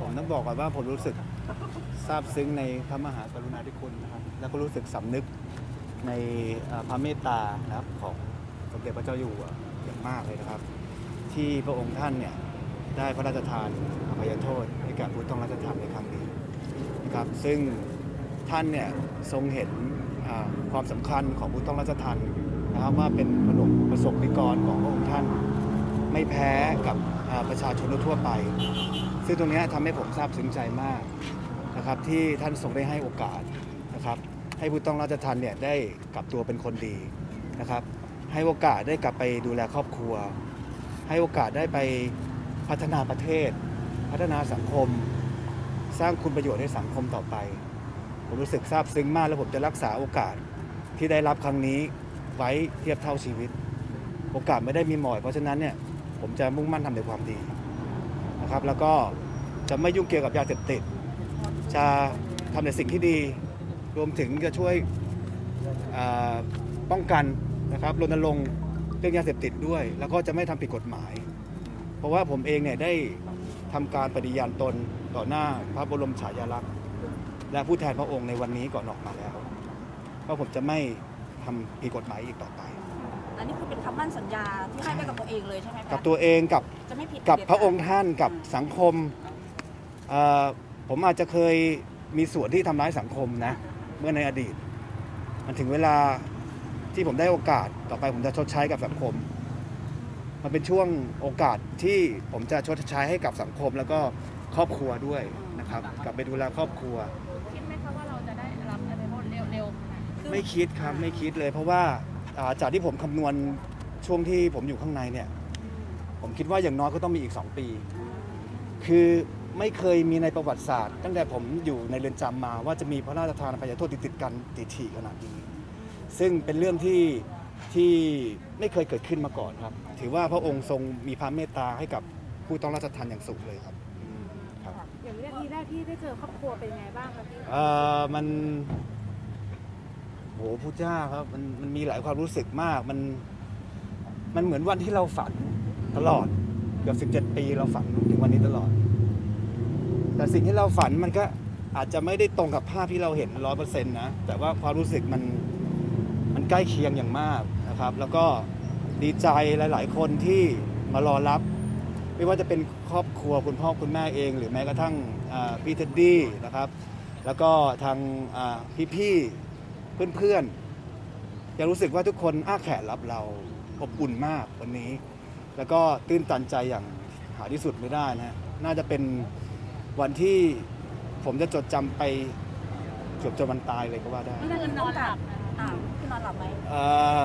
ผมต้องบอกก่อนว่าผมรู้สึกซาบซึ้งในพระมหากรุณาธิคุณนะครับ แล้วก็รู้สึกสำนึกในพระเมตตานะครับของสมเด็จพระเจ้าอยู่หัวอย่างมากเลยนะครับ ที่พระองค์ท่านเนี่ยได้พระราชทานอภัยโทษให้แก่ผู้ต้องราชทานในครั้งนี้นะครับ ซึ่งท่านเนี่ยทรงเห็นความสำคัญของผู้ต้องราชทานนะครับว่าเป็นขนมประสบนิกรของพระองค์ท่าน ไม่แพ้กับประชาชนทั่วไป ซึ่งตรงนี้ยทำให้ผมซาบซึ้งใจมากนะครับที่ท่านทรงได้ให้โอกาสนะครับให้ผู้ต้องราชทันเนี่ยได้กลับตัวเป็นคนดีนะครับให้โอกาสได้กลับไปดูแลครอบครัว ให้โอกาสได้ไปพัฒนาประเทศ พัฒนาสังคม สร้างคุณประโยชน์ให้สังคมต่อไป ผมรู้สึกซาบซึ้งมาก แล้วผมจะรักษาโอกาสที่ได้รับครั้งนี้ไว้เทียบเท่าชีวิต โอกาสไม่ได้มีหมอยเพราะฉะนั้นเนี่ยผมจะมุ่งมั่นทำในความดีนะครับแล้วก็ จะไม่ยุ่งเกี่ยวกับยาเสพติด จะทำในสิ่งที่ดี รวมถึงจะช่วยอ่าป้องกันนะครับรณรงค์เรื่องยาเสพติดด้วย แล้วก็จะไม่ทำผิดกฎหมาย เพราะว่าผมเองเนี่ยได้ทำการปฏิญาณตนต่อหน้าพระบรมฉายาลักษณ์ และผู้แทนพระองค์ในวันนี้ก่อนออกมาแล้วว่าผมจะไม่ทำผิดกฎหมายอีกต่อไปอันนี้คือเป็นคำมั่นสัญญาที่ให้ไปกับตัวเองเลยใช่ไหมกับคะตัวเองกับจะไม่ผิดกับเด็ดพระองค์ขาดท่านกับสังคมเอ่อ ผมอาจจะเคยมีส่วนที่ทำร้ายสังคมนะ เมื่อในอดีต มันถึงเวลาที่ผมได้โอกาสต่อไปผมจะชดใช้กับสังคม มันเป็นช่วงโอกาสที่ผมจะชดใช้ให้กับสังคม แล้วก็ครอบครัวด้วยนะครับกลับไปดูแลครอบครัว คิดไหมคะว่าเราจะได้รับอภัยโทษเร็วๆขนาดนี้ไม่คิดครับไม่คิดเลย เพราะว่าอ่าจากที่ผมคำนวณช่วงที่ผมอยู่ข้างในเนี่ย ผมคิดว่าอย่างน้อยก็ต้องมีอีก 2 ปี คือ ไม่เคยมีในประวัติศาสตร์ ตั้งแต่ผมอยู่ในเรือนจำมาว่าจะมีพระราชทานอภัยโทษติดๆกันติดๆขนาดนี้ ซึ่งเป็นเรื่องที่ที่ไม่เคยเกิดขึ้นมาก่อนครับ ถือว่าพระองค์ทรงมีพระเมตตาให้กับผู้ต้องราชทานอย่างสูงเลยครับครับ อย่างวินาทีแรกที่ได้เจอครอบครัวเป็นยังไงบ้างคะพี่เอ่อมันโหพูดยากครับมันมันมีหลายความรู้สึกมากมันมันเหมือนวันที่เราฝันตลอดเกือบ17ปีเราฝันถึงวันนี้ตลอด แต่สิ่งที่เราฝันมันก็อาจจะไม่ได้ตรงกับภาพที่เราเห็นร้อยเปอร์เซ็นต์นะ แต่ว่าความรู้สึกมันมันใกล้เคียงอย่างมากนะครับ แล้วก็ดีใจหลาย ๆ คนที่มารอรับ ไม่ว่าจะเป็นครอบครัวคุณพ่อคุณแม่เอง หรือแม้กระทั่งพี่เท็ดดี้นะครับ แล้วก็ทางอ่พี่ๆเพื่อนๆยังรู้สึกว่าทุกคนอ้าแขนรับเราอบอุ่นมากวันนี้ แล้วก็ตื้นตันใจอย่างหาที่สุดไม่ได้นะน่าจะเป็น วันที่ผมจะจดจำไปจบจนวันตายเลยก็ว่าได้ไม่ได้นอนหลับอ่าคือนอนหลับไหมเอ่อ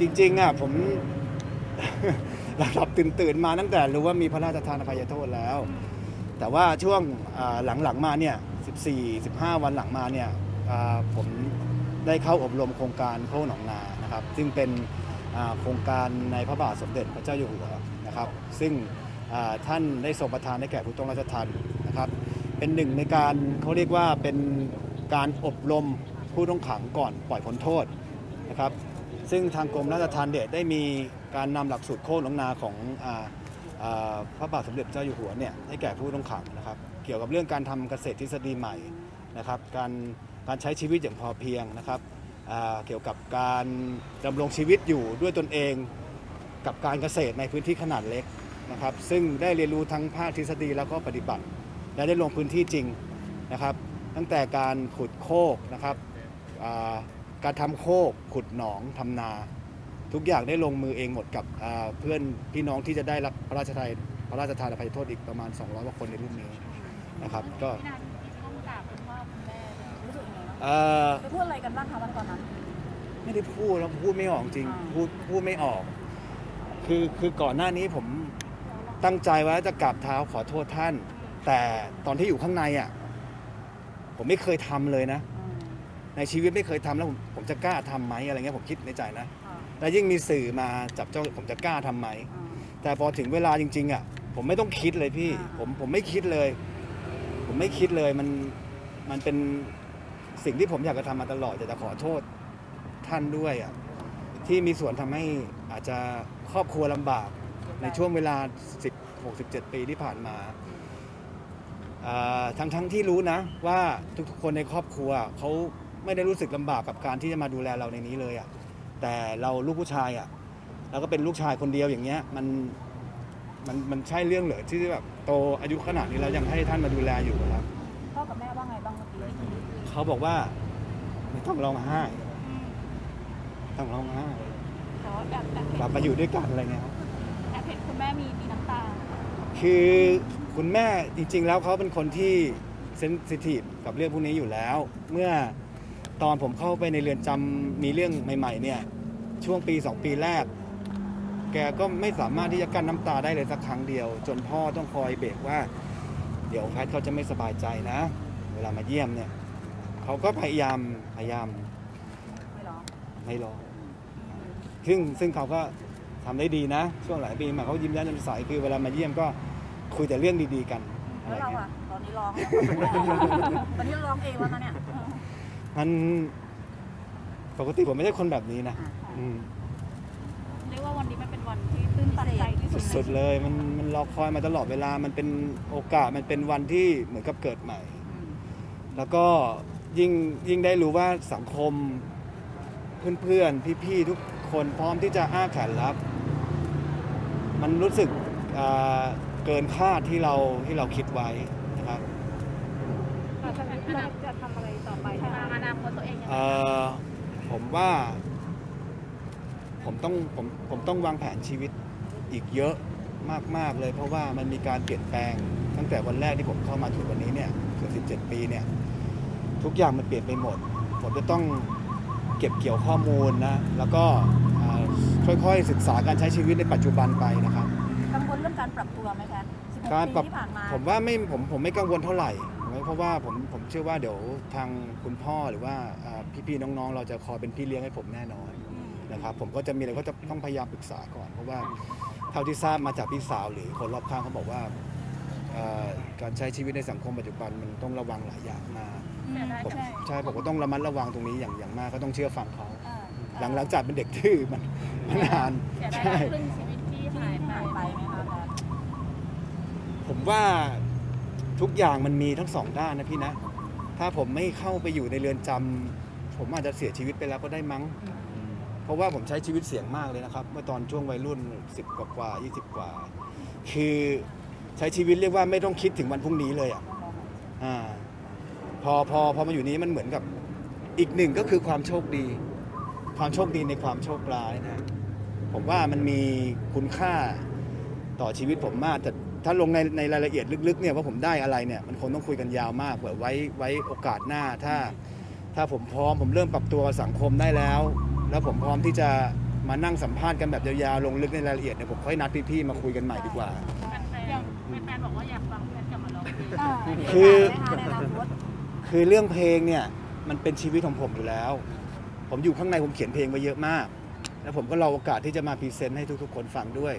จริงๆอะผม หลับๆตื่นๆมาตั้งแต่รู้ว่ามีพระราชทานอภัยโทษแล้ว แต่ว่าช่วงอ่าหลังๆมาเนี่ย 14 15 วันหลังมาเนี่ยอ่าผมได้เข้าอบรมโครงการโค้งหนองนานะครับ ซึ่งเป็นอ่าโครงการในพระบาทสมเด็จพระเจ้าอยู่หัวนะครับ ซึ่งอ่าท่านได้ทรงประทานให้แก่ผู้ต้องราชทัน นะครับ เป็นหนึ่งในการเขาเรียกว่าเป็นการอบรมผู้ต้องขังก่อนปล่อยพ้นโทษนะครับ ซึ่งทางกรมราชทัณฑ์เนี่ยได้มีการนำหลักสูตรโค้งหนองนาของออพระบาทสมเด็จเจ้าอยู่หัวเนี่ยให้แก่ผู้ต้องขังนะครับ เกี่ยวกับเรื่องการทำเกษตรทฤษฎีใหม่นะครับ การการใช้ชีวิตอย่างพอเพียงนะครับเกี่ยวกับการดำรงชีวิตอยู่ด้วยตนเองกับการเกษตรในพื้นที่ขนาดเล็กนะครับ ซึ่งได้เรียนรู้ทั้งภาคทฤษฎีแล้วก็ปฏิบัติ และได้ลงพื้นที่จริงนะครับ ตั้งแต่การขุดโคกนะครับอ่าการทำโคกขุดหนองทำนา ทุกอย่างได้ลงมือเองหมดกับอ่าเพื่อนพี่น้องที่จะได้รับพระราชทานพระราชทานอภัยโทษอีกประมาณ 200กว่าคนในรุ่นนี้นะครับ ก็วินาทีที่ต้องกราบคุณพ่อคุณแม่เนี่ยรู้สึกยังไงบ้างเอ่อไปพูดอะไรกันบ้างคะวันตอนนั้นไม่ได้พูดแล้วพูดไม่ออกจริงอ่าพูดพูดไม่ออก คือคือก่อนหน้านี้ผมตั้งใจไว้จะกราบเท้าขอโทษท่าน แต่ตอนที่อยู่ข้างในอะผมไม่เคยทำเลยนะอืมในชีวิตไม่เคยทำแล้วผมผมจะกล้าทำไหมอะไรเงี้ยผมคิดในใจนะค่ะแล้วยิ่งมีสื่อมาจับจ้องผมจะกล้าทำไหมอ่าแต่พอถึงเวลาจริง ๆอะผมไม่ต้องคิดเลยพี่อ่าผมผมไม่คิดเลย ผมไม่คิดเลยมันมันเป็นสิ่งที่ผมอยากจะทำมาตลอดอยากจะขอโทษท่านด้วยอะที่มีส่วนทำให้อาจจะครอบครัวลำบากในช่วงเวลา 16 17 ปีที่ผ่านมาอ่า ทั้งทั้งที่รู้นะว่าทุกๆคนในครอบครัวเขาไม่ได้รู้สึกลำบากกับการที่จะมาดูแลเราในนี้เลยอะ่ะแต่เราลูกผู้ชายอะ่ะเราก็เป็นลูกชายคนเดียวอย่างเงี้ยมันมันมันใช่เรื่องเหรอที่แบบโตอายุขนาดนี้แล้วยังให้ท่านมาดูแลอยู่อะครับพ่อกับแม่ว่าไงบ้างเมื่อกี้เขาบอกว่าไม่ต้องร้องไห้ไม่ต้องร้องไห้แต่ว่าแอบแอบกลับมาอยู่ด้วยกันอะไรเงี้ยครับแอบเห็นคุณแม่มีมีน้ำตาคือ คุณแม่จริง ๆ แล้วเขาเป็นคนที่เซนซิทีฟกับเรื่องพวกนี้อยู่แล้ว เมื่อตอนผมเข้าไปในเรือนจำมีเรื่องใหม่ ๆ เนี่ย ช่วงปี 2 ปีแรก แกก็ไม่สามารถที่จะกั้นน้ำตาได้เลยสักครั้งเดียว จนพ่อต้องคอยเบรกว่า เดี๋ยวแพทย์เขาจะไม่สบายใจนะ เวลามาเยี่ยมเนี่ยเขาก็พยายามพยายามไม่ร้องไม่รอซึ่งซึ่งเขาก็ทำได้ดีนะ ช่วงหลายปีมาเขายิ้มแย้มแจ่มใสคือเวลามาเยี่ยมก็ คุยแต่เรื่องดีๆกันอะแล้ไรวเราเงี้ยอะตอนนี้ร้องตอนนี้ร้องเองแล้วนะเนี่ยมันปกติผมไม่ใช่คนแบบนี้นะอืมเรียกว่าวันนี้มันเป็นวันที่ตื้นตันใจที่สุดสุดๆเลยมันมันรอคอยมาตลอดเวลามันเป็นโอกาสมันเป็นวันที่เหมือนกับเกิดใหม่ แล้วก็ยิ่งยิ่งได้รู้ว่าสังคมเพื่อนๆ พี่ๆ ทุกคนพร้อมที่จะอ้าแขนรับ มันรู้สึกอ่า เกินคาดที่เราที่เราคิดไว้นะครับเราจะเราจะทำอะไรต่อไปทางอนาคตตัวเองยังไงเอ่อผมว่า ผมต้องผมผมต้องวางแผนชีวิตอีกเยอะมาก ๆ เลย เพราะว่ามันมีการเปลี่ยนแปลง ตั้งแต่วันแรกที่ผมเข้ามาถึงวันนี้เนี่ยเกือบ17 ปีเนี่ย ทุกอย่างมันเปลี่ยนไปหมด ผมจะต้องเก็บเกี่ยวข้อมูลนะ แล้วก็อ่าค่อยๆศึกษาการใช้ชีวิตในปัจจุบันไปนะครับกัง วลเรื่องการปรับตัวไหมแพทย์16การปรับปีที่ผ่านมาผมว่าไม่ผมผมไม่กังวลเท่าไหร่เพราะว่าผมผมเชื่อว่าเดี๋ยวทางคุณพ่อหรือว่าอ่าพี่ๆน้องๆ เราจะคอยเป็นพี่เลี้ยงให้ผมแน่นอนอืมนะครับผมก็จะมีอะไรก็จะต้องพยายามปรึกษาก่อนเพราะว่าเท่าที่ทราบมาจากพี่สาวหรือคนรอบข้างเขาบอกว่าอ่าการใช้ชีวิตในสังคมปัจจุบันมันต้องระวังหลายอย่างมากเสียดายผมใช่ใช่ผมก็ต้องระมัดระวังตรงนี้อย่างอย่างมากก็ต้องเชื่อฟังเขา อ่าหลังหลังจากเป็นเด็กทื่อมันมันนานเสียดายใช่ ครึ่งชีวิตที่ ที่ หายไป หายไปไหมคะแพทย์ ผมว่าทุกอย่างมันมีทั้งสองด้านนะพี่นะ ถ้าผมไม่เข้าไปอยู่ในเรือนจำผมอาจจะเสียชีวิตไปแล้วก็ได้มั้ง เพราะว่าผมใช้ชีวิตเสี่ยงมากเลยนะครับ เมื่อตอนช่วงวัยรุ่น 10 กว่ากว่า20 กว่า คือใช้ชีวิตเรียกว่าไม่ต้องคิดถึงวันพรุ่งนี้เลยอะอ่าพอพอพอมาอยู่นี้มันเหมือนกับอีกหนึ่งก็คือความโชคดี ความโชคดีในความโชคร้ายนะผมว่ามันมีคุณค่าต่อชีวิตผมมากแต่ ถ้าลงในในรายละเอียดลึกๆเนี่ยว่าผมได้อะไรเนี่ยมันคงต้องคุยกันยาวมากเผื่อไว้ไว้โอกาสหน้าถ้า ถ้าผมพร้อมผมเริ่มปรับตัวกับสังคมได้แล้ว แล้วผมพร้อมที่จะมานั่งสัมภาษณ์กันแบบยาวๆลงลึกในรายละเอียดเนี่ยผมค่อยนัดพี่ๆมาคุยกันใหม่ดีกว่า แฟนๆแฟนๆบอกว่าอยากฟังแพทย์กลับมาร้องเพลงอ่าคือมีโอกาสไหมคะในอนาคตคือเรื่องเพลงเนี่ยมันเป็นชีวิตของผมอยู่แล้ว ผมอยู่ข้างในผมเขียนเพลงไว้เยอะมาก แล้วผมก็รอโอกาสที่จะมาพรีเซนต์ให้ทุกๆ คนฟังด้วย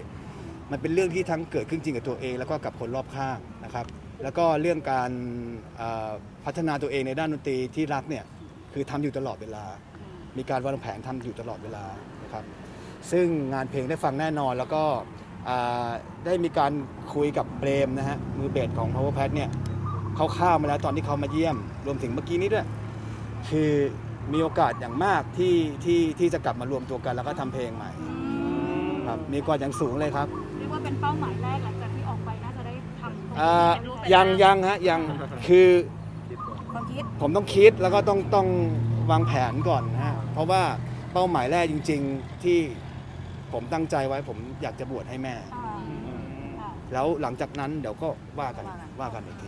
มันเป็นเรื่องที่ทั้งเกิดขึ้นจริงกับตัวเอง แล้วก็กับคนรอบข้างนะครับ แล้วก็เรื่องการพัฒนาตัวเองในด้านดนตรีที่รักเนี่ยคือทำอยู่ตลอดเวลา มีการวางแผนทำอยู่ตลอดเวลานะครับ ซึ่งงานเพลงได้ฟังแน่นอนแล้วก็ได้มีการคุยกับเปรมนะฮะมือเบสของ Power Pad เนี่ยเขาข้าวมาแล้วตอนที่เขามาเยี่ยม รวมถึงเมื่อกี้นี้ด้วยคือมีโอกาสอย่างมากที่ที่ที่จะกลับมารวมตัวกันแล้วก็ทำเพลงใหม่ครับมีโอกาสอย่างสูงเลยครับ กว่าเป็นเป้าหมายแรกหลังจากที่ออกไปน่าจะได้ทำอ่าเป็นรูปเป็นยังร่ายังฮะยังคือความคิดผมต้องคิดแล้วก็ต้องต้องวางแผนก่อนนะฮะเพราะว่าเป้าหมายแรกจริง ๆที่ผมตั้งใจไว้ผมอยากจะบวชให้แม่ อ่าอ่าแล้วหลังจากนั้นเดี๋ยวก็ว่ากันว่ากันอีกที